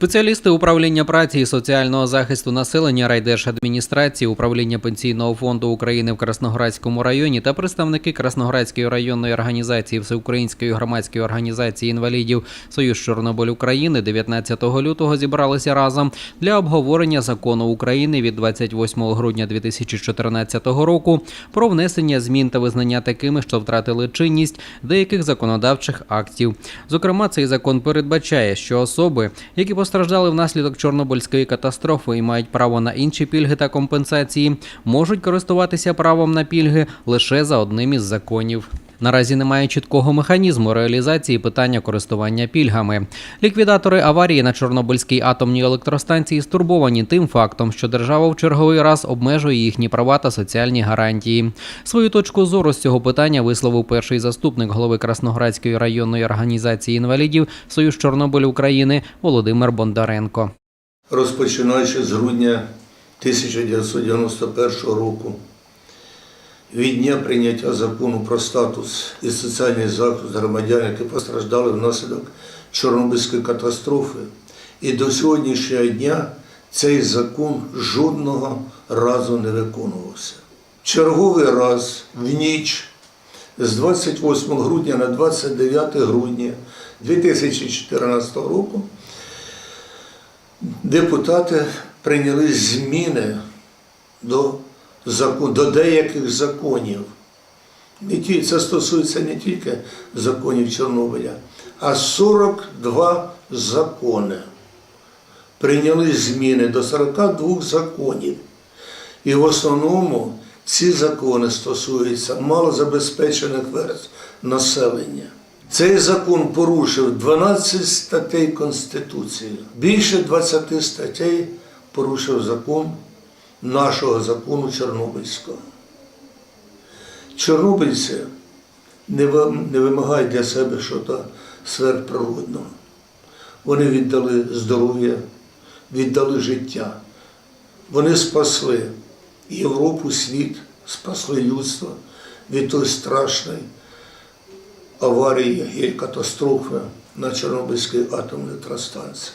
Спеціалісти управління праці і соціального захисту населення райдержадміністрації, управління пенсійного фонду України в Красноградському районі та представники Красноградської районної організації Всеукраїнської громадської організації інвалідів Союз Чорнобиль України 19 лютого зібралися разом для обговорення закону України від 28 грудня 2014 року про внесення змін та визнання такими, що втратили чинність деяких законодавчих актів. Зокрема, цей закон передбачає, що особи, які постраждали внаслідок Чорнобильської катастрофи і мають право на інші пільги та компенсації, можуть користуватися правом на пільги лише за одним із законів. Наразі немає чіткого механізму реалізації питання користування пільгами. Ліквідатори аварії на Чорнобильській атомній електростанції стурбовані тим фактом, що держава в черговий раз обмежує їхні права та соціальні гарантії. Свою точку зору з цього питання висловив перший заступник голови Красноградської районної організації інвалідів Союз Чорнобиль України Володимир Бондаренко. розпочинаючи з грудня 1991 року. Від дня прийняття закону про статус і соціальний захист громадян, які постраждали внаслідок Чорнобильської катастрофи, і до сьогоднішнього дня цей закон жодного разу не виконувався. Черговий раз в ніч з 28 грудня на 29 грудня 2014 року депутати прийняли зміни до, до деяких законів. Це стосується не тільки законів Чорнобиля, а 42 закони. Прийняли зміни до 42 законів. І в основному ці закони стосуються малозабезпечених верств населення. Цей закон порушив 12 статей Конституції. Більше 20 статей порушив закон нашого закону Чорнобильського. Чорнобильці не вимагають для себе щось сверхприродного. Вони віддали здоров'я, віддали життя. Вони спасли Європу, світ, спасли людство від тої страшної аварії і катастрофи на Чорнобильській атомній електростанції.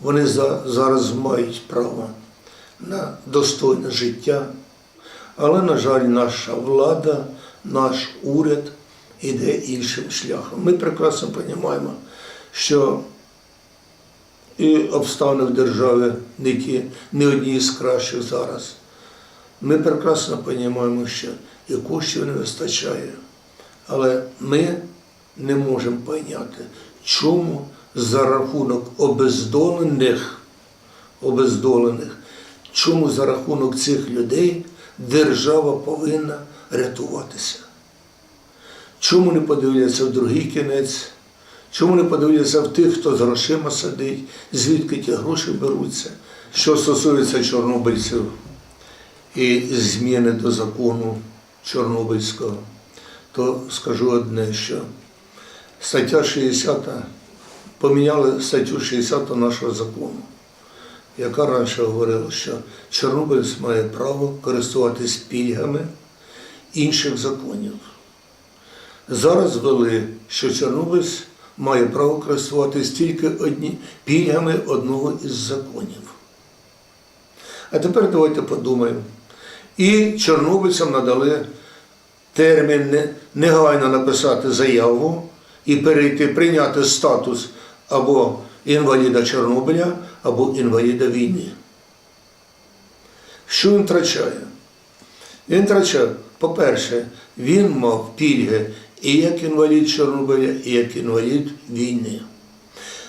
Вони зараз мають право на достойне життя, але, на жаль, наша влада, наш уряд іде іншим шляхом. Ми прекрасно розуміємо, що і обставини в державі не ті, не одні з кращих зараз. Ми прекрасно розуміємо, що і коштів не вистачає. Але ми не можемо поняти, чому за рахунок обездолених, обездолених, чому за рахунок цих людей держава повинна рятуватися. Чому не подивляться в другий кінець? Чому не подивляться в тих, хто з грошима сидить, звідки ті гроші беруться? Що стосується чорнобильців і зміни до закону Чорнобильського, то скажу одне, що стаття 60 поміняли статтю 60 нашого закону, яка раніше говорила, що Чорнобильць має право користуватись пільгами інших законів. Зараз ввели, що Чорнобильць має право користуватись тільки одні, пільгами одного із законів. А тепер давайте подумаємо. І чорнобильцям надали термін негайно написати заяву і перейти, прийняти статус або інваліда Чорнобиля, або інваліда війни. Що він втрачає? Він втрачає, по-перше, він мав пільги і як інвалід Чорнобиля, і як інвалід війни.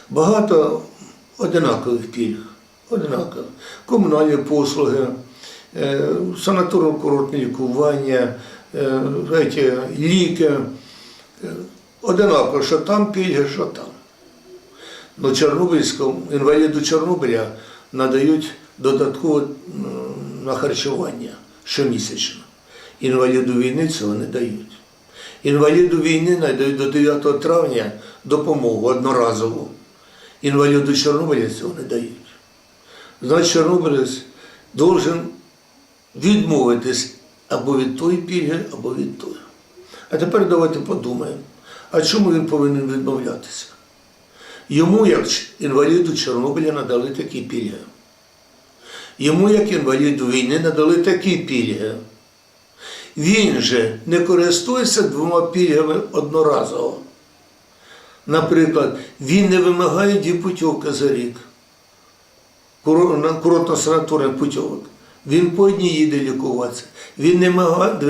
Багато одинакових пільг, одинакових. Комунальні послуги, е, санаторно-курортне лікування, е, ліки. Е, Одинаково, що там пільги, що там. Ну, Чорнобильському інваліду Чорнобиля надають додатково на харчування щомісячно. Інваліду війни цього не дають. Інваліду війни надають до 9 травня допомогу одноразову. Інваліду Чорнобиля цього не дають. Значить, Чорнобилець должен відмовитись або від тої пільги, або від тої. А тепер давайте подумаємо, а чому він повинен відмовлятися? Йому, як інваліду Чорнобиля, надали такі пільги. Йому, як інваліду війни, надали такі пільги. Він же не користується двома пільгами одноразово. Наприклад, він не вимагає дві путівки за рік, курортно-санаторних путівок. Він по одній їде лікуватися. Він не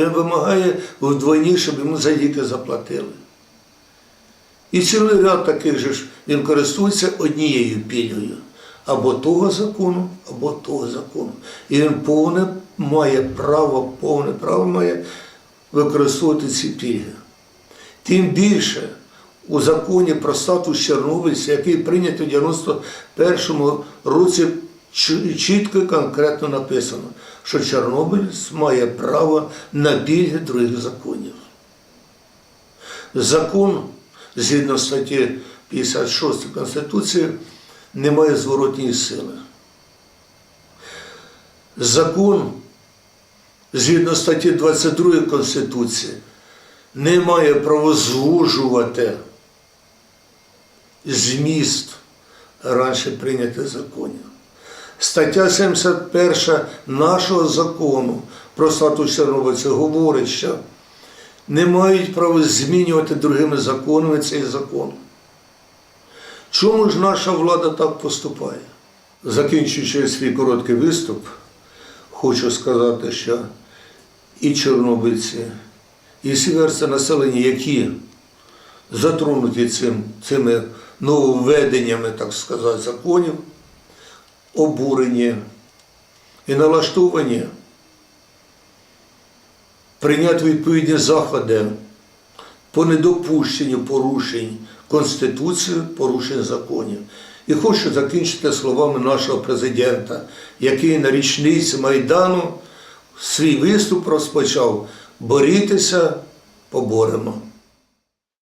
вимагає вдвойні, щоб йому за ліки заплатили. І цілий ряд таких же ж він користується однією пільгою. Або того закону, або того закону. І він повне має право, повне право має використовувати ці пільги. Тим більше у законі про статус чорнобильця, який прийнятий у 91-му році, чітко і конкретно написано, що чорнобилець має право на пільги других законів. Закон, згідно статті 56 Конституції, не має зворотньої сили. Закон, згідно статті 22 Конституції, не має права звужувати зміст раніше прийнятих законів. Стаття 71 нашого закону про статус чорнобильця говорить, що не мають права змінювати другими законами цей закон. Чому ж наша влада так поступає? Закінчуючи свій короткий виступ, хочу сказати, що і чорнобильці, і всі населення, які затронуті цим, цими нововведеннями, так сказати, законів, обурені і налаштовані прийняти відповідні заходи по недопущенню порушень Конституції, порушень законів. І хочу закінчити словами нашого президента, який на річниці Майдану свій виступ розпочав борітися, поборемо.